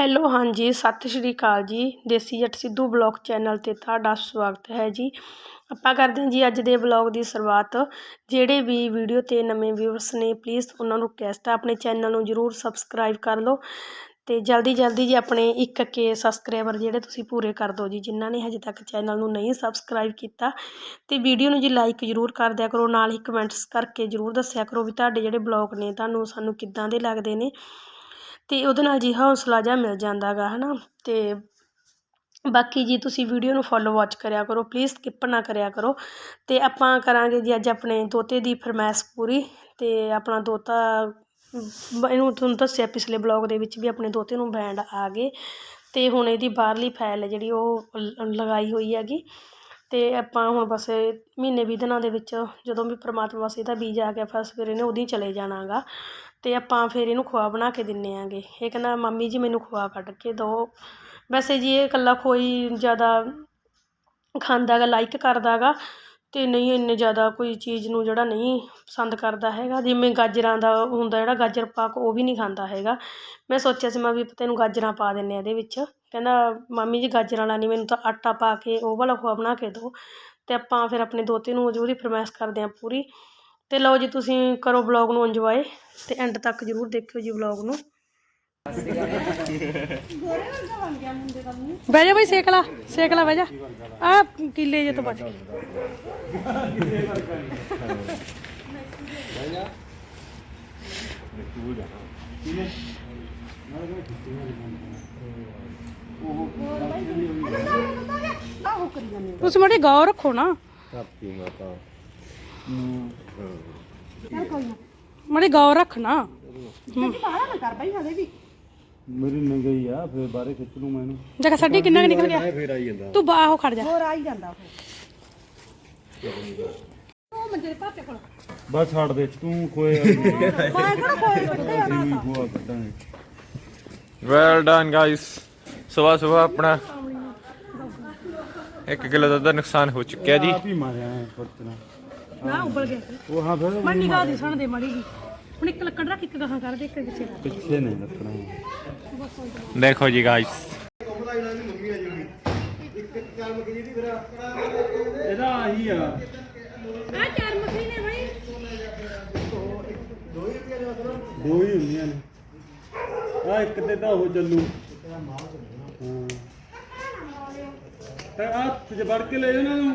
Hello, ਹਾਂਜੀ, ਸਤਿ ਸ਼੍ਰੀ ਅਕਾਲ ਜੀ। ਦੇਸੀ ਜੱਟ ਸਿੱਧੂ ਬਲੌਗ ਚੈਨਲ 'ਤੇ ਤੁਹਾਡਾ ਸਵਾਗਤ ਹੈ ਜੀ। ਆਪਾਂ ਕਰਦੇ ਹਾਂ ਜੀ ਅੱਜ ਦੇ ਬਲੌਗ ਦੀ ਸ਼ੁਰੂਆਤ। ਜਿਹੜੇ ਵੀ ਵੀਡੀਓ 'ਤੇ ਨਵੇਂ ਵਿਊਅਰਸ ਨੇ ਪਲੀਜ਼ ਉਹਨਾਂ ਨੂੰ ਰਿਕਵੈਸਟ ਹੈ ਆਪਣੇ ਚੈਨਲ ਨੂੰ ਜਰੂਰ ਸਬਸਕ੍ਰਾਈਬ ਕਰ ਲਓ। ਤੇ ਜਲਦੀ ਜਲਦੀ ਜੀ ਆਪਣੇ 1k ਸਬਸਕ੍ਰਾਈਬਰ ਜਿਹੜੇ ਤੁਸੀਂ ਪੂਰੇ ਕਰ ਦਿਓ ਜੀ, ਜਿਨ੍ਹਾਂ ਨੇ ਹਜੇ ਤੱਕ ਚੈਨਲ ਨੂੰ ਨਹੀਂ ਸਬਸਕ੍ਰਾਈਬ ਕੀਤਾ। ਤੇ ਵੀਡੀਓ ਨੂੰ ਜੀ ਲਾਈਕ ਜਰੂਰ ਕਰ ਦਿਆ ਕਰੋ, ਨਾਲ ਹੀ ਕਮੈਂਟਸ ਕਰਕੇ ਜਰੂਰ ਦੱਸਿਆ ਕਰੋ ਵੀ ਤੁਹਾਡੇ ਜਿਹੜੇ ਬਲੌਗ ਨੇ, ਤੁਹਾਨੂੰ, ਸਾਨੂੰ ਕਿੱਦਾਂ ਦੇ ਲੱਗਦੇ ਨੇ। ਅਤੇ ਉਹਦੇ ਨਾਲ ਜੀ ਹੌਸਲਾ ਜਿਹਾ ਮਿਲ ਜਾਂਦਾ ਗਾ ਹੈ ਨਾ ਅਤੇ ਬਾਕੀ ਜੀ ਤੁਸੀਂ ਵੀਡੀਓ ਨੂੰ ਫੋਲੋ ਵਾਚ ਕਰਿਆ ਕਰੋ ਪਲੀਜ਼ ਸਕਿੱਪ ਨਾ ਕਰਿਆ ਕਰੋ। ਅਤੇ ਆਪਾਂ ਕਰਾਂਗੇ ਜੀ ਅੱਜ ਆਪਣੇ ਦੋਤੇ ਦੀ ਫਰਮਾਇਸ਼ ਪੂਰੀ ਅਤੇ ਆਪਣਾ ਦੋਤਾ ਇਹਨੂੰ ਤੁਹਾਨੂੰ ਦੱਸਿਆ ਪਿਛਲੇ ਬਲੌਗ ਦੇ ਵਿੱਚ ਵੀ ਆਪਣੇ ਦੋਤੇ ਨੂੰ ਬੈਂਡ ਆ ਗਏ ਅਤੇ ਹੁਣ ਇਹਦੀ ਬਾਹਰਲੀ ਫਾਈਲ ਹੈ ਜਿਹੜੀ ਉਹ ਲਗਾਈ ਹੋਈ ਹੈਗੀ। ਅਤੇ ਆਪਾਂ ਹੁਣ ਬਸ ਮਹੀਨੇ ਵੀਹ ਦਿਨਾਂ ਦੇ ਵਿੱਚ ਜਦੋਂ ਵੀ ਪਰਮਾਤਮਾ ਵਾਸਤੇ ਇਹਦਾ ਬੀਜ ਆ ਗਿਆ ਫਸ ਫਿਰ ਇਹਨੇ ਉਦੋਂ ਹੀ ਚਲੇ ਜਾਣਾਗਾ ਅਤੇ ਆਪਾਂ ਫਿਰ ਇਹਨੂੰ ਖੋਆ ਬਣਾ ਕੇ ਦਿੰਦੇ ਆਂਗੇ। ਇਹ ਕਹਿੰਦਾ, ਮੰਮੀ ਜੀ ਮੈਨੂੰ ਖੋਆ ਕੱਢ ਕੇ ਦਿਓ ਵੈਸੇ ਜੀ ਇਹ ਇਕੱਲਾ ਖੋਈ ਜ਼ਿਆਦਾ ਖਾਂਦਾ ਗਾ ਲਾਈਕ ਕਰਦਾ ਗਾ ਅਤੇ ਨਹੀਂ ਇੰਨੇ ਜ਼ਿਆਦਾ ਕੋਈ ਚੀਜ਼ ਨੂੰ ਜਿਹੜਾ ਨਹੀਂ ਪਸੰਦ ਕਰਦਾ ਹੈਗਾ। ਜਿਵੇਂ ਗਾਜਰਾਂ ਦਾ ਹੁੰਦਾ ਜਿਹੜਾ ਗਾਜਰ ਪਾਕ, ਉਹ ਵੀ ਨਹੀਂ ਖਾਂਦਾ ਹੈਗਾ। ਮੈਂ ਸੋਚਿਆ ਸੀ, ਮੈਂ ਵੀ ਤੈਨੂੰ ਗਾਜਰਾਂ ਪਾ ਦਿੰਦੇ ਹਾਂ ਇਹਦੇ ਵਿੱਚ। ਕਹਿੰਦਾ, ਮਾਮੀ ਜੀ ਗਾਜਰਾਂ ਵਾਲਾ ਨਹੀਂ, ਮੈਨੂੰ ਤਾਂ ਆਟਾ ਪਾ ਕੇ ਉਹ ਵਾਲਾ ਖੋਆ ਬਣਾ ਕੇ ਦਿਓ ਅਤੇ ਆਪਾਂ ਫਿਰ ਆਪਣੇ ਦੋਤੇ ਨੂੰ ਉਹਦੀ ਫਰਮਾਇਸ਼ ਕਰਦੇ ਹਾਂ ਪੂਰੀ। ਤੇ ਲਓ ਜੀ ਤੁਸੀਂ ਕਰੋ ਬਲੌਗ ਨੂੰ ਇੰਜੋਏ ਤੇ ਐਂਡ ਤੱਕ ਜਰੂਰ ਦੇਖਿਓ ਜੀ ਬਲੌਗ ਨੂੰ। ਬਹਿ ਜਾ ਬਈ ਸੇਕ ਲਾ ਸੇਕ ਲਾ ਬਹਿ ਜਾ। ਆ ਕਿੱਲੇ ਜੇ ਤੋਂ ਬਚ ਤੁਸੀਂ ਮਾੜੀ ਗੌਰ ਰੱਖੋ ਨਾ। ਧਰਤੀ ਮਾਤਾ। ਮਾੜੀ ਗੌਰ ਰੱਖਣਾ। ਮੇਰੀ ਨੰਗਈ ਆ ਫੇਰ ਬਾਰੇ ਖਿੱਚ ਲੂ ਮੈਨੂੰ ਜਗਾ ਸਾਡੀ ਕਿੰਨਾ ਕੁ ਨਿਕਲ ਗਿਆ? ਫੇਰ ਆਈ ਜਾਂਦਾ। ਤੂੰ ਬਾਹੋ ਖੜ ਜਾ। ਬਸ ਛੱਡ ਦੇ ਤੂੰ ਕੋਏ ਮੈਂ ਕਿਹੜਾ ਕੋਏ ਕੱਢਾਂਗੇ। ਵੈਲ ਡਨ ਗਾਇਸ ਸਵੇਰ ਸਵੇਰ ਆਪਣਾ 1 ਕਿਲੋ ਦਾ ਨੁਕਸਾਨ ਹੋ ਚੁੱਕਿਆ ਜੀ। ਆਪ ਹੀ ਮਾਰਿਆ ਐ ਫੁਰਤਨਾ ਨਾ ਉਬਲ ਗਿਆ। ਉਹ ਹਾਂ ਫਿਰ ਮੈਂ ਨਿਗਾਹ ਦੀ ਸੁਣ ਦੇ ਮਾੜੀ ਜੀ। ਹੁਣ ਇੱਕ ਲੱਕੜ ਰੱਖ ਇੱਕ ਗਾਹਾਂ ਕਰ ਦੇ ਇੱਕ ਪਿੱਛੇ ਰੱਖ ਪਿੱਛੇ ਨਹੀਂ ਲੱਕਣਾ ਦੇਖੋ ਜੀ ਗਾਇਸ ਇਹਦਾ ਆਹੀ ਆ। ਆ ਚਾਰ ਮੱਖੀ ਨੇ ਭਾਈ ਦੋ ਹੀ ਹੁੰਦੀਆਂ ਨੇ। ਆ ਇੱਕ ਤੇ ਤਾਂ ਉਹ ਚੱਲੂ ਹਾਂ। ਤੇ ਆ ਤੇ ਵੜ ਕੇ ਲੈ ਉਹਨਾਂ ਨੂੰ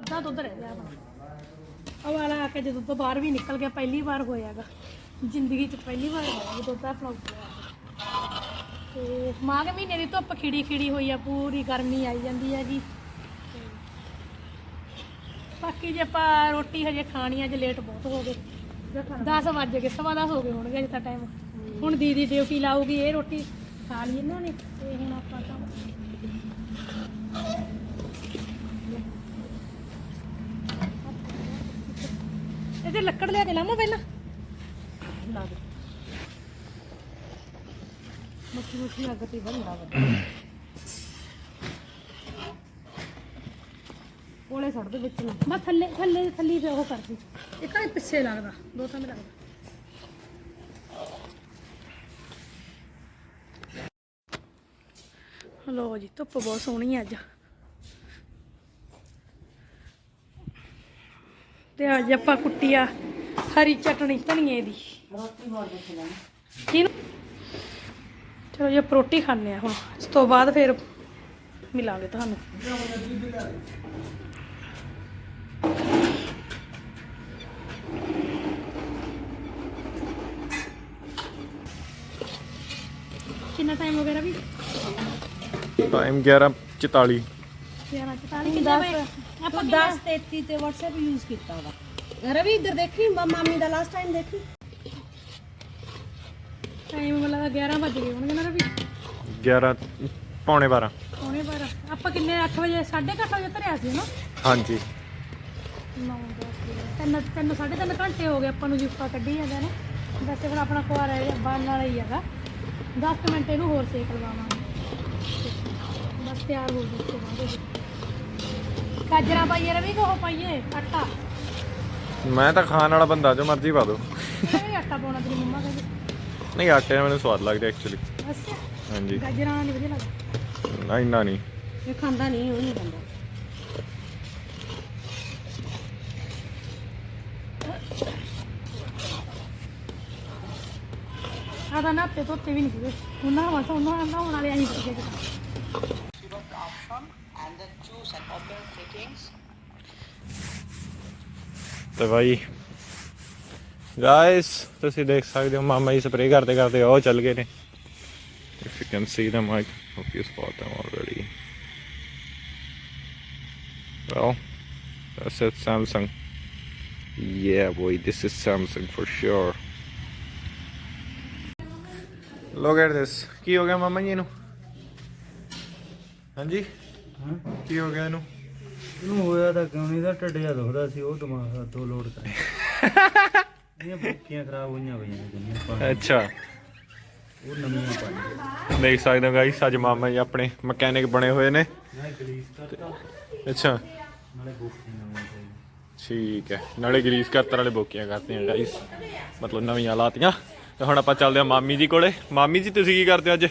ਅੱਧਾ ਦੁੱਧ ਰਹਿ ਗਿਆ ਆਪਣਾ ਉਹ ਆ ਕੇ ਜਦੋਂ ਤੋਂ ਬਾਹਰ ਵੀ ਨਿਕਲ ਗਿਆ, ਪਹਿਲੀ ਵਾਰ ਹੋਇਆਗਾ। ਜ਼ਿੰਦਗੀ 'ਚ ਪਹਿਲੀ ਵਾਰ ਹੋਇਆ ਵੀ ਦੁੱਧ ਆਪਣਾ ਤੇ ਮਾਘ ਮਹੀਨੇ ਦੀ ਧੁੱਪ ਖਿੜੀ ਖਿੜੀ ਹੋਈ ਆ, ਪੂਰੀ ਗਰਮੀ ਆਈ ਜਾਂਦੀ ਹੈ ਜੀ ਬਾਕੀ ਜੇ ਆਪਾਂ ਰੋਟੀ ਹਜੇ ਖਾਣੀ ਆ, ਜੇ ਲੇਟ ਬਹੁਤ ਹੋ ਗਏ। 10 ਵੱਜ ਗਏ, ਸਵਾ 10 ਹੋ ਗਏ ਹੋਣਗੇ ਅਜੇ ਤਾਂ ਟਾਈਮ ਹੁਣ ਦੀਦੀ ਡਿਊਟੀ ਲਾਊਗੀ, ਇਹ ਰੋਟੀ ਖਾ ਲਈ ਇਹਨਾਂ ਨੇ ਤੇ ਹੁਣ ਆਪਾਂ ਤਾਂ। ਇਹਦੇ ਲੱਕੜ ਲਿਆ ਕੇ ਲਾਵਾਂ ਪਹਿਲਾਂ। ਲਾ ਦੇ। ਮੱਛੀ ਮੱਛੀ ਅੱਗ ਤੇ ਬੰਦਾ ਵਾ। ਕੋਲੇ ਛੱਡ ਦੇ ਵਿੱਚ ਨੂੰ। ਮੈਂ ਥੱਲੇ ਥੱਲੇ ਥੱਲੇ ਤੇ ਉਹ ਕਰਦੀ। ਇਹ ਤਾਂ ਪਿੱਛੇ ਲੱਗਦਾ, ਦੋ ਤਾਂ ਲੱਗਦਾ। ਹਲੋ ਜੀ ਧੁੱਪ ਬਹੁਤ ਸੋਹਣੀ ਅੱਜ। ਤੇ ਅੱਜ ਆਪਾਂ ਕੁੱਟੀ ਆ ਹਰੀ ਚਟਣੀ ਧਨੀਏ ਦੀ। ਕਿਹਨੂੰ ਚਲੋ ਜੀ ਰੋਟੀ ਖਾਣੇ ਆ ਹੁਣ। ਇਸ ਤੋਂ ਬਾਅਦ ਫਿਰ ਮਿਲਾਂਗੇ ਤੁਹਾਨੂੰ। ਕਿੰਨਾ ਟਾਈਮ ਹੋ ਗਿਆ ਰਵੀ? ਟਾਈਮ 11:44 11 44 ਕਿੰਨੇ ਵਜੇ ਆਪਾਂ 10 33 ਤੇ WhatsApp ਯੂਜ਼ ਕੀਤਾ ਵਾ। ਰਵੀ ਇੱਧਰ ਦੇਖੀ ਮ- ਮਾਮੀ ਦਾ ਲਾਸਟ ਟਾਈਮ ਦੇਖੀ। ਟਾਈਮ ਮਤਲਬ 11 ਵੱਜ ਗਏ ਹੋਣਗੇ ਨਾ ਰਵੀ। 11 ਪੌਣੇ 12 ਪੌਣੇ 12 ਆਪਾਂ ਕਿੰਨੇ 8 ਵਜੇ 8:30 ਵਜੇ ਧਰਿਆ ਸੀ ਨਾ ਹਾਂਜੀ 9 ਤਿੰਨ ਤਿੰਨ ਸਾਢੇ ਤਿੰਨ ਘੰਟੇ ਹੋ ਗਏ ਆਪਾਂ ਨੂੰ ਜੁੱਪਾ ਕੱਢੀ ਜਾਂਦਾ ਨੇ। ਵੈਸੇ ਹੁਣ ਆਪਣਾ ਖੁਆ ਰਹਿ ਗਿਆ ਬਣ ਵਾਲਾ ਹੀ ਹੈਗਾ। 10 ਮਿੰਟ ਇਹਨੂੰ ਹੋਰ ਸੇਕ ਲਵਾਵਾਂਗੇ ਤਿਆਰ ਹੋ ਜੂ ਉਸ ਤੋਂ ਬਾਅਦ। ਗਾਜਰਾਂ ਪਾਈਏ ਰਵੀ ਕੋ ਪਾਈਏ ਆਟਾ। ਮੈਂ ਤਾਂ ਖਾਣ ਵਾਲਾ ਬੰਦਾ ਜੋ ਮਰਜ਼ੀ ਪਾ ਦੋ। ਵੀ ਆਟਾ ਪਾਉਣਾ ਤੇਰੀ ਮੰਮਾ ਕਹਿੰਦੀ। ਨਹੀਂ ਆਟੇ ਨਾਲ ਮੈਨੂੰ ਸਵਾਦ ਲੱਗਦਾ ਐਕਚੁਅਲੀ ਅੱਛਾ। ਹਾਂਜੀ। ਗਾਜਰਾਂ ਨਹੀਂ ਵਧੀਆ ਲੱਗਦਾ। ਨਾ ਇੰਨਾ ਨਹੀਂ। ਇਹ ਖਾਂਦਾ ਨਹੀਂ ਉਹ ਨਹੀਂ ਖਾਂਦਾ। ਆ ਤਾਂ ਨਾਤੇ ਧੋਤੇ ਵੀ ਨਹੀਂ ਸੀਗੇ। ਉਹਨਾਂ ਨੂੰ ਬਸ ਉਹਨਾਂ ਨਾਲ ਨਹਾਉਣ ਵਾਲੇ ਆਹੀ ਸੀਗੇ। ਤੇ ਭਾਈ ਗਾਇਸ ਤੁਸੀਂ ਦੇਖ ਸਕਦੇ ਹੋ ਮਾਮਾ ਜੀ ਸਪਰੇ ਕਰਦੇ ਕਰਦੇ ਉਹ ਚੱਲ ਗਏ ਨੇ if you can see them I hope you spot them already well that's it Samsung yeah boy this is Samsung for sure look at this ਕੀ ਹੋ ਗਿਆ ਮਾਮਾ ਜੀ ਨੂੰ ਹਾਂਜੀ ਕੀ ਹੋ ਗਿਆ ਇਹਨੂੰ ਇਹਨੂੰ ਹੋਇਆ ਤਾਂ ਕਿਉਂ ਨਹੀਂ? ਦਾ ਢੱਡਿਆ ਦੁਖਦਾ ਸੀ ਉਹ ਦਿਮਾਗ ਤੋਂ ਲੋਡ ਕਰ ਇਹ ਬੁੱਕੀਆਂ ਖਰਾਬ ਹੋਈਆਂ ਪਈਆਂ ਅੱਛਾ। ਉਹ ਨਵੀਆਂ ਪਾਣੀ ਦੇਖ ਸਕਦੇ ਹੋ ਗਾਈਸ ਅੱਜ ਮਾਮਾ ਜੀ ਆਪਣੇ ਮਕੈਨਿਕ ਬਣੇ ਹੋਏ ਨੇ। ਅੱਛਾ। ਪਾਈਆਂ। ਠੀਕ ਹੈ। ਨਾਲੇ ਗਰੀਸ ਕਰਤਰ ਵਾਲੇ ਬੋਕੀਆਂ ਕਰਤੀਆਂ ਗਾਈਸ ਮਤਲਬ ਨਵੀਆਂ ਲਾਤੀਆਂ। ਤੇ ਹੁਣ ਆਪਾਂ ਚੱਲਦੇ ਹਾਂ ਮਾਮੀ ਜੀ ਕੋਲੇ। ਮਾਮੀ ਜੀ ਤੁਸੀਂ ਕੀ ਕਰਦੇ ਹੋ ਅੱਜ?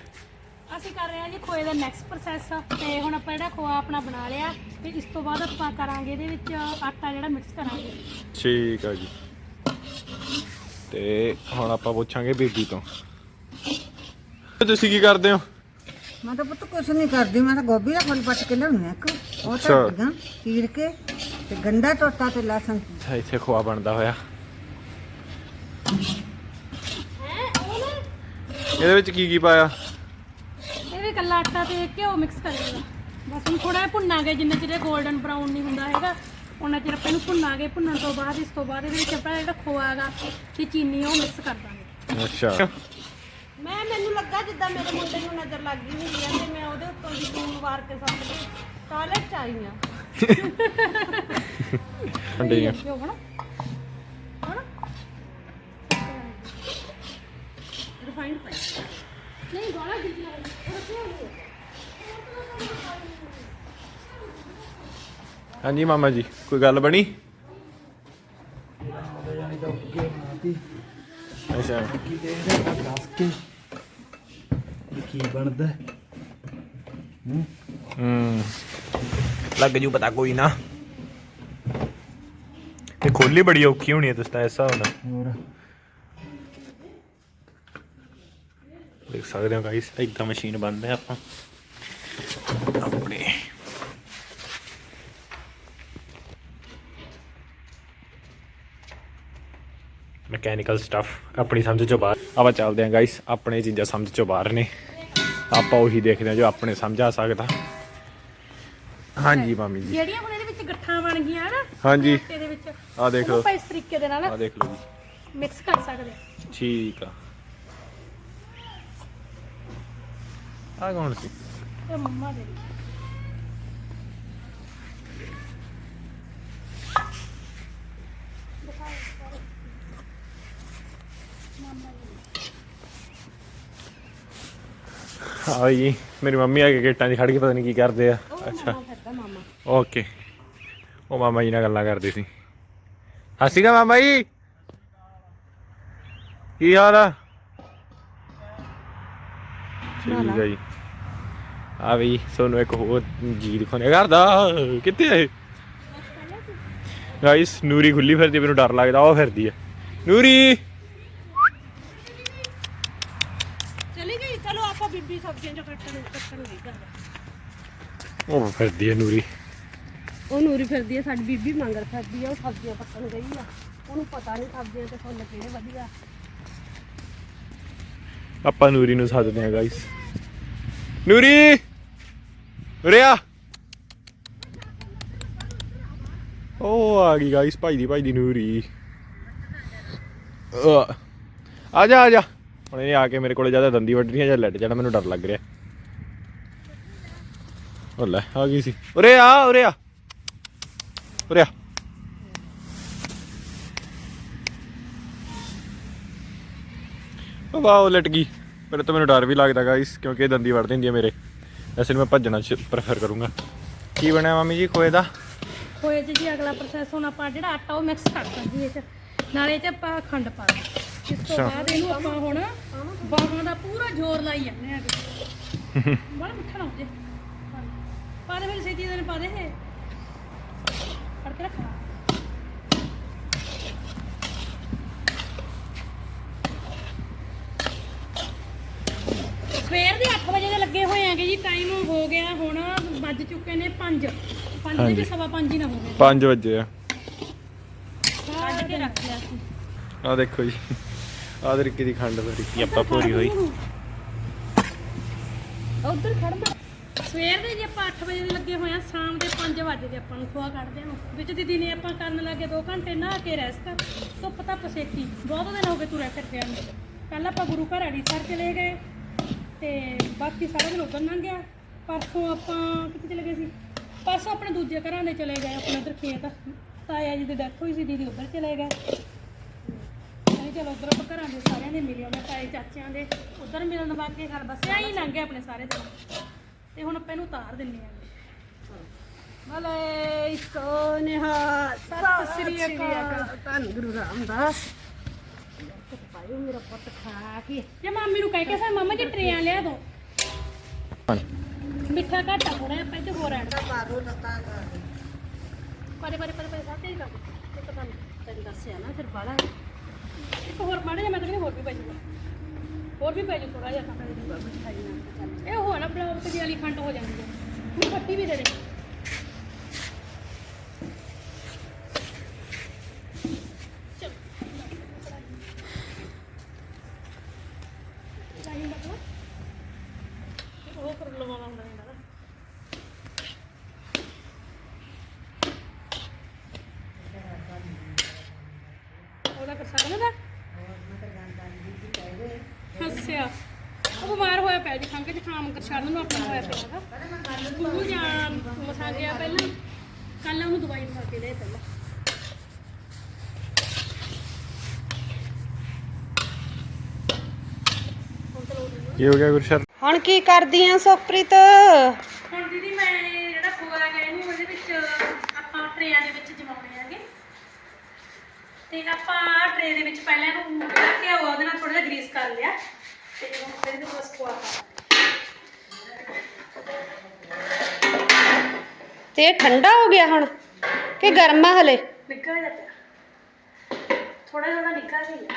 ਖੋਏ ਦਾ ਨੈਕਸਟ ਪ੍ਰੋਸੈਸ ਤੇ ਹੁਣ ਆਪਾਂ ਜਿਹੜਾ ਖੋਆ ਆਪਣਾ ਬਣਾ ਲਿਆ ਤੇ ਇਸ ਤੋਂ ਬਾਅਦ ਆਪਾਂ ਕਰਾਂਗੇ ਇਹਦੇ ਵਿੱਚ ਆਟਾ ਜਿਹੜਾ ਮਿਕਸ ਕਰਾਂਗੇ। ਠੀਕ ਆ ਜੀ। ਤੇ ਹੁਣ ਆਪਾਂ ਪੁੱਛਾਂਗੇ ਬੀਬੀ ਤੋਂ। ਤੁਸੀਂ ਕੀ ਕਰਦੇ ਹੋ? ਮੈਂ ਤਾਂ ਪੁੱਤ ਕੁਛ ਨਹੀਂ ਕਰਦੀ ਮੈਂ ਤਾਂ ਗੋਭੀ ਦਾ ਫੁੱਲ ਪੱਟ ਕੇ ਲਿਆਉਣੀ ਆ ਇੱਕ। ਉਹ ਅੱਛਾ। ਤਾਂ ਚੀਰ ਕੇ ਤੇ ਗੰਡਾ ਟੋਟਾ ਤੇ ਲਸਣ। ਅੱਛਾ, ਇੱਥੇ ਖੋਆ ਬਣਦਾ ਹੋਇਆ। ਇਹਦੇ ਵਿੱਚ ਕੀ ਕੀ ਪਾਇਆ? ਕੱਲਾ ਆਟਾ ਤੇ ਘਿਓ ਮਿਕਸ ਕਰੀਏਗਾ ਬਸ ਹੁਣ ਥੋੜਾ ਜਿਹਾ ਭੁੰਨਾਂਗੇ ਜਿੰਨੇ ਚਿਰ 골ਡਨ ਬਰਾਊਨ ਨਹੀਂ ਹੁੰਦਾ ਹੈਗਾ ਉਹਨਾਂ ਚਿਰ ਆਪਾਂ ਇਹਨੂੰ ਭੁੰਨਾਂਗੇ ਭੁੰਨਣ ਤੋਂ ਬਾਅਦ ਇਸ ਤੋਂ ਬਾਅਦ ਇਹਦੇ ਵਿੱਚ ਆਪਾਂ ਜਿਹੜਾ ਖੋਆ ਹੈਗਾ ਤੇ ਚੀਨੀ ਉਹ ਮਿਕਸ ਕਰ ਦਾਂਗੇ। ਅੱਛਾ। ਮੈਂ ਮੈਨੂੰ ਲੱਗਾ ਜਿੱਦਾਂ ਮੇਰੇ ਮੁੰਡੇ ਨੂੰ ਨਜ਼ਰ ਲੱਗ ਗਈ ਹੁੰਦੀ ਆ ਤੇ ਮੈਂ ਉਹਦੇ ਉੱਤੋਂ ਦੀ ਫੋਨ ਵਾਰ ਕੇ ਸੱਟ ਕੇ ਟਾਇਲਟ ਚ ਆਈ ਆ। ਅੰਡੇ ਆ। ਘਿਓ ਰਿਫਾਈਨਡ ਪਾਈ। ਹਾਂਜੀ ਮਾਮਾ ਜੀ ਕੋਈ ਗੱਲ ਬਣੀ ਅੱਛਾ ਕੀ ਦੇਖਦੇ ਆ ਦੱਸ ਕੇ ਵੀ ਕੀ ਬਣਦਾ ਹੂੰ ਹੂੰ। ਲੱਗ ਜੂ ਪਤਾ ਕੋਈ ਨਾ। ਇਹ ਖੋਲੀ ਬੜੀ ਔਖੀ ਹੋਣੀ ਹੈ ਤੁਸੀਂ ਤਾਂ ਐਸਾ ਹੁੰਦਾ ਹੋਰ। ਦੇਖ ਸਕਦੇ ਹੋ ਗਾਇਸ ਇਦਾਂ ਮਸ਼ੀਨ ਹੈ ਆਪਾਂ। ਆਪਣੇ। ਮਕੈਨੀਕਲ ਸਟੱਫ ਆਪਣੀ ਸਮਝ ਚੋਂ ਬਾਹਰ। ਆਪਾਂ ਚੱਲਦੇ ਹਾਂ ਗਾਇਸ ਆਪਣੇ ਚੀਜ਼ਾਂ ਸਮਝ ਚੋਂ ਬਾਹਰ ਨੇ। ਆਪਾਂ ਉਹੀ ਦੇਖਦੇ ਹਾਂ ਜੋ ਆਪਣੇ ਸਮਝ ਆ ਸਕਦਾ। ਹਾਂਜੀ ਮਾਮੀ ਜੀ। ਜਿਹੜੀਆਂ ਹੁਣ ਇਹਦੇ ਵਿੱਚ ਗੱਠਾਂ ਬਣ ਗਈਆਂ ਨਾ ਹਾਂਜੀ। ਆਟੇ ਦੇ ਵਿੱਚ ਆ ਦੇਖ ਲਓ। ਆਪਾਂ ਇਸ ਤਰੀਕੇ ਦੇ ਨਾਲ ਆ ਦੇਖ ਲਓ ਜੀ। ਮਿਕਸ ਕਰ ਸਕਦੇ। ਠੀਕ ਆ। ਆ ਕੌਣ ਸੀ? ਇਹ ਮੰਮਾ ਦੇ ਆ ਜੀ ਮੇਰੀ ਮੰਮੀ ਆ ਕੇ ਗੇਟਾਂ 'ਚ ਖੜ ਕੇ ਪਤਾ ਨਹੀਂ ਕੀ ਕਰਦੇ ਆ। ਅੱਛਾ। ਓਕੇ। ਉਹ ਮਾਮਾ ਜੀ ਨਾਲ ਗੱਲਾਂ ਕਰਦੇ ਸੀ। ਹੱਸੀ ਕਾ ਮਾਮਾ ਜੀ। ਕੀ ਹਾਲ ਆ? ਠੀਕ ਜੀ। ਆ ਵੀ ਤੁਹਾਨੂੰ ਇੱਕ ਹੋਰ ਜੀ ਦਿਖਾਉਣੇ ਘਰ ਦਾ ਕਿੱਥੇ ਹੈ ਗਾਇਸ ਨੂਰੀ ਖੁੱਲੀ ਫਿਰਦੀ ਮੈਨੂੰ ਡਰ ਲੱਗਦਾ ਉਹ ਫਿਰਦੀ ਹੈ ਨੂਰੀ! ਚਲੀ ਗਈ ਚਲੋ ਆਪਾਂ ਬੀਬੀ ਸਬਜ਼ੀਆਂ ਚੋਂ ਕੱਟਣ ਕੱਟਣ ਉਹ ਫਿਰਦੀ ਹੈ ਨੂਰੀ। ਉਹ ਨੂਰੀ ਫਿਰਦੀ ਆ ਸਾਡੀ ਬੀਬੀ ਮੰਗਰ ਫਿਰਦੀ ਆ ਉਹ ਸਬਜ਼ੀਆਂ ਪੱਕਣ ਗਈ ਆ। ਉਹਨੂੰ ਪਤਾ ਨਹੀਂ ਸਬਜ਼ੀਆਂ ਤੇ ਫੁੱਲ ਕਿਹੜੇ ਵਧੀਆ। ਆਪਾਂ ਨੂਰੀ ਨੂੰ ਸੱਦਦੇ ਹਾਂ ਗਾਇਸ ਨੂਰੀ! ਉਰੇ ਆ ਉਹ ਆ ਗਈ ਗਾਇਸ ਭਾਈ ਦੀ ਭਾਈ ਦੀ ਨੂਰੀ। ਆ ਜਾ ਆ ਜਾ। ਹੁਣ ਇਹ ਆ ਕੇ ਮੇਰੇ ਕੋਲੇ ਜ਼ਿਆਦਾ ਦੰਦੀ ਵੱਢਣੀ ਜਾਂ ਲੱਟ ਜਾਣਾ, ਮੈਨੂੰ ਡਰ ਲੱਗ ਰਿਹਾ। ਉਹ ਲੈ, ਆ ਗਈ ਸੀ। ਉਰੇ ਆ ਉਰੇ ਆ। ਉਰੇ ਆ। ਵਾਹ ਉਹ ਲਟ ਗਈ ਪਰ ਤਾਂ ਮੈਨੂੰ ਡਰ ਵੀ ਲੱਗਦਾ ਗਾਇਸ ਕਿਉਂਕਿ ਇਹ ਦੰਦੀ ਵੱਢ ਦਿੰਦੀ ਹੈ ਮੇਰੇ। ਵੈਸੇ ਮੈਂ ਭੱਜਣਾ ਪ੍ਰੈਫਰ ਕਰੂੰਗਾ। ਕੀ ਬਣਿਆ ਮਾਮੀ ਜੀ ਖੋਏ ਦਾ? ਹੋਏ ਜੀ ਜੀ ਅਗਲਾ ਪ੍ਰੋਸੈਸ ਹੁਣ ਆਪਾਂ ਜਿਹੜਾ ਆਟਾ ਉਹ ਮਿਕਸ ਕਰਤਾ ਜੀ ਇਹ ਚ। ਨਾਲੇ ਚ ਆਪਾਂ ਖੰਡ ਪਾ ਦੇ ਇਸ ਤੋਂ। ਬਾਅਦ ਇਹਨੂੰ ਆਪਾਂ ਹੁਣ ਬਾਹਾਂ ਦਾ ਪੂਰਾ ਜ਼ੋਰ ਲਾਈ ਜਾਂਦੇ ਆ ਬੜਾ ਮਿੱਠਾ ਨਾ ਹੋ ਜੇ ਪਾ ਦੇ ਮੇਰੇ ਛੇਤੀ ਦੇ ਪਾ ਦੇ ਇਹ। ਫੜ ਕੇ ਰੱਖ ਸਵੇਰ ਦੇ 8 ਵਜੇ ਦੇ ਲੱਗੇ ਹੋਏ ਆਂਗੇ ਜੀ ਟਾਈਮ ਹੋ ਗਿਆ ਹੁਣ ਵੱਜ ਚੁੱਕੇ ਨੇ 5 5 ਦੇ ਹਾਂਜੀ। ਸਵਾ 5 ਹੀ ਨਾ ਹੋ ਗਏ। 5 ਵਜੇ ਆ। ਕੱਢ ਕੇ ਰੱਖ ਲਿਆ ਸੀ। ਆ ਦੇਖੋ ਜੀ ਆ ਦੇ ਰਿੱਕੀ ਦੀ ਖੰਡ ਦਾ ਰਿੱਕੀ ਆਪਾਂ ਪੂਰੀ ਹੋਈ। ਉਧਰ ਖੜਨਾ ਸਵੇਰ ਦੇ ਜੇ ਆਪਾਂ 8 ਵਜੇ ਦੇ ਲੱਗੇ ਹੋਏ ਆ ਸ਼ਾਮ ਦੇ 5 ਵਜੇ ਦੇ ਆਪਾਂ ਨੂੰ ਖੋਆ ਕੱਢਦੇ ਹਾਂ। ਵਿੱਚ ਦੀ ਦਿਨੇ ਆਪਾਂ ਕਰਨ ਲੱਗੇ 2 ਘੰਟੇ ਨਹਾ ਕੇ ਰੈਸਟ ਧੁੱਪ ਧੱਪ ਸੇਕੀ ਬਹੁਤ ਦਿਨ ਹੋ ਗਏ ਤੁਰੇ ਫਿਰਦੇ ਆਂ ਕੱਲ ਆਪਾਂ ਗੁਰੂ ਘਰ ਅੜੀਸਰ ਚਲੇ ਗਏ। ਤੇ ਬਾਕੀ ਸਾਰਾ ਦਿਨ ਉਧਰ ਲੰਘ ਗਿਆ। ਪਰਸੋਂ ਆਪਾਂ ਕਿੱਥੇ ਚਲੇ ਗਏ ਸੀ? ਪਰਸੋਂ ਆਪਣੇ ਦੂਜੇ ਘਰਾਂ ਦੇ ਚਲੇ ਗਏ ਆਪਣੇ ਉਧਰ ਖੇਤ। ਤਾਇਆ ਜੀ ਦੀ ਡੈਥ ਹੋਈ ਸੀ ਦੀਦੀ ਉਧਰ ਚਲੇ ਗਏ। ਅਸੀਂ ਚਲੋ ਉਧਰ ਆਪਾਂ ਘਰਾਂ ਦੇ ਸਾਰਿਆਂ ਦੇ ਮਿਲੇ ਆਉਂਦੇ ਤਾਏ ਚਾਚਿਆਂ ਦੇ। ਉਧਰ ਮਿਲਣ ਵਾਕੇ ਘਰ ਬਸ ਐਂ ਹੀ ਲੰਘ ਗਏ ਆਪਣੇ ਸਾਰੇ ਦਿਨ। ਤੇ ਹੁਣ ਆਪਾਂ ਇਹਨੂੰ ਉਤਾਰ ਦਿੰਨੇ ਆ ਭਲੇ ਸੋਨਿਹਾ ਸਤਿ ਸ੍ਰੀ ਅਕਾਲ। ਧੰਨ ਗੁਰੂ ਰਾਮਦਾਸ। ਪਾਇਓ ਮੇਰਾ ਪੁੱਤ ਖਾ ਕੇ ਜੇ ਮਾਮੀ ਨੂੰ ਕਹਿ ਕੇ ਸਾ ਮਾਮਾ ਜੀ ਟਰੇਆਂ ਲਿਆ ਦੋ। ਮਿੱਠਾ ਘੱਟ ਆ ਥੋੜਾ ਆਪਾਂ ਇੱਥੇ ਹੋਰ ਐਡ ਮਾਰੋ ਲੱਤਾਂ ਕਰ ਪਰੇ ਪਰੇ ਪਰੇ ਪਰੇ ਸਾਤੇ ਹੀ ਕਰ ਇੱਕ ਤੁਹਾਨੂੰ ਤੈਨੂੰ ਦੱਸਿਆ ਨਾ ਫਿਰ ਬਾਲਾ ਇੱਕ ਹੋਰ ਮਾੜੇ ਜਿਹਾ ਮੈਂ ਤਾਂ ਕਹਿੰਦੀ ਹੋਰ ਵੀ ਪੈ ਜਾਊਗਾ। ਹੋਰ ਵੀ ਪੈ ਜਾਊ ਥੋੜਾ ਜਿਹਾ ਤਾਂ ਇਹ ਹੋ ਨਾ ਬਲੌਕ ਤੇ ਵਾਲੀ ਖੰਡ ਹੋ ਜਾਂਦੀ ਹੈ। ਖੱਟੀ ਵੀ ਦੇ ਚਲੋ ਚਾਹੀ ਮਤਲਬ ਉਹ ਕਰ ਲਵਾਉਣਾ ਹੁੰਦਾ ਇਹਨਾਂ ਦਾ ਉਹਦਾ ਕਰ ਸਕਦਾ ਦਾ? ਅੱਛਾ। ਉਹ ਬਿਮਾਰ ਹੋਇਆ ਪਿਆ ਜੀ ਖੰਘ ਜ਼ੁਕਾਮ ਕਰਸ਼ਾਨ ਨੂੰ ਆਪਣਾ ਹੋਇਆ ਪਿਆ ਹੈਗਾ। ਸਕੂਲ ਜਾਣ ਮਸਾ ਗਿਆ ਪਹਿਲਾਂ। ਕੱਲ ਉਹਨੂੰ ਦਵਾਈ ਖਾ ਕੇ ਦੇ ਪਹਿਲਾਂ ਕੀ ਹੋ ਗਿਆ ਗੁਰਸ਼ਰ ਹੁਣ ਕੀ ਕਰਦੀ ਆ ਸੁਖਪ੍ਰੀਤ ਹੁਣ ਦੀਦੀ ਮੈਂ ਇਹ ਜਿਹੜਾ ਖੋਆ ਹੈ ਇਹਨੂੰ ਉਹਦੇ ਵਿੱਚ ਆਪਾਂ ਟਰੇਆਂ ਦੇ ਵਿੱਚ ਜਮਾਉਣੇ ਆਗੇ ਤੇ ਆਪਾਂ ਟਰੇ ਦੇ ਵਿੱਚ ਪਹਿਲਾਂ ਇਹਨੂੰ ਜਿਹੜਾ ਆ ਉਹਦੇ ਨਾਲ ਥੋੜਾ ਜਿਹਾ ਗਰੀਸ ਕਰ ਲਿਆ ਤੇ ਇਹਨੂੰ ਫਿਰ ਇਹਦੇ ਵਿੱਚ ਖੋਆ ਪਾ ਤੇ ਠੰਡਾ ਹੋ ਗਿਆ ਹੁਣ ਕਿ ਗਰਮ ਆ ਹਲੇ? ਨਿੱਘਾ ਜਿਹਾ ਪਿਆ। ਥੋੜਾ ਥੋੜਾ ਨਿੱਘਾ ਜਿਹਾ ਹੀ ਆ।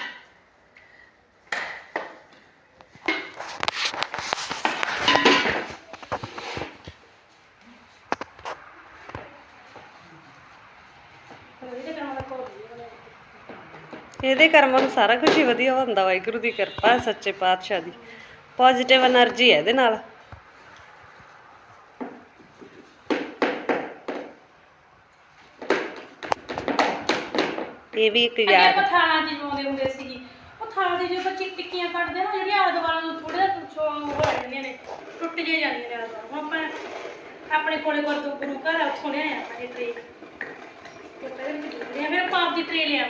ਹੁਣ ਇਹਦੇ ਕੰਮ ਦਾ ਕੋਲ ਇਹਦੇ ਕਰਮ ਨੂੰ ਸਾਰਾ ਕੁਝ ਹੀ ਵਧੀਆ ਹੁੰਦਾ ਵਾਹਿਗੁਰੂ ਦੀ ਕਿਰਪਾ ਸੱਚੇ ਪਾਤਸ਼ਾਹ ਦੀ। ਪੋਜ਼ਿਟਿਵ એનર્ਜੀ ਹੈ ਇਹਦੇ ਨਾਲ। ਇਹ ਵੀ ਇੱਕ ਯਾਦ। ਅੱਗੇ ਪਠਾਣਾ ਜੀ ਹੁੰਦੇ ਸੀ ਉਹ ਦੇ ਜੋ ਬੱਚੇ ਟਿੱਕੀਆਂ ਕੱਢਦੇ ਨਾ ਜਿਹੜੀਆਂ ਆਲੇ ਨੂੰ ਥੋੜਾ ਜਿਹਾ ਪੁੱਛੋ ਹੋ ਜਾਂਦੀਆਂ ਨੇ। ਟੁੱਟ ਜੇ ਜਾਂਦੀਆਂ ਨੇ ਆਲੇ ਆਪਾਂ ਆਪਣੇ ਕੋਲੇ ਕੋਲ ਤੋਂ ਗੁਰੂ ਘਰ ਉੱਥੋਂ ਲਿਆਇਆ ਆਪਾਂ ਇਹ ਟ੍ਰੇ ਤੇ ਪਹਿਲੇ ਵੀ ਟੁੱਟਦੇ ਆ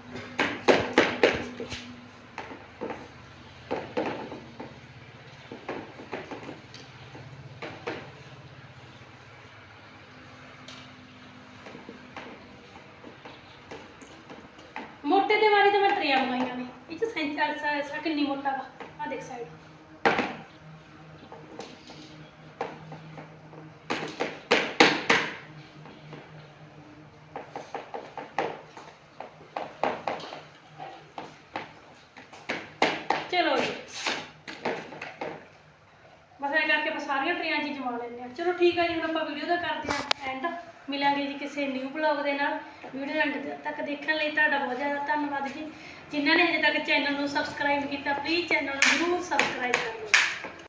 ਚਲੋ ਠੀਕ ਆ ਜੀ, ਹੁਣ ਆਪਾਂ ਵੀਡੀਓ ਦਾ ਕਰਦੇ ਆ ਐਂਡ ਮਿਲਾਂਗੇ ਜੀ ਕਿਸੇ ਨਿਊ ਬਲੌਗ ਦੇ ਨਾਲ। ਵੀਡੀਓ ਐਂਡ ਤੱਕ ਦੇਖਣ ਲਈ ਤੁਹਾਡਾ ਬਹੁਤ ਜ਼ਿਆਦਾ ਧੰਨਵਾਦ ਜੀ। ਜਿਨ੍ਹਾਂ ਨੇ ਹਜੇ ਤੱਕ ਚੈਨਲ ਨੂੰ ਸਬਸਕ੍ਰਾਈਬ ਕੀਤਾ ਪਲੀਜ਼ ਚੈਨਲ ਨੂੰ ਜ਼ਰੂਰ ਸਬਸਕ੍ਰਾਈਬ ਕਰ ਲਓ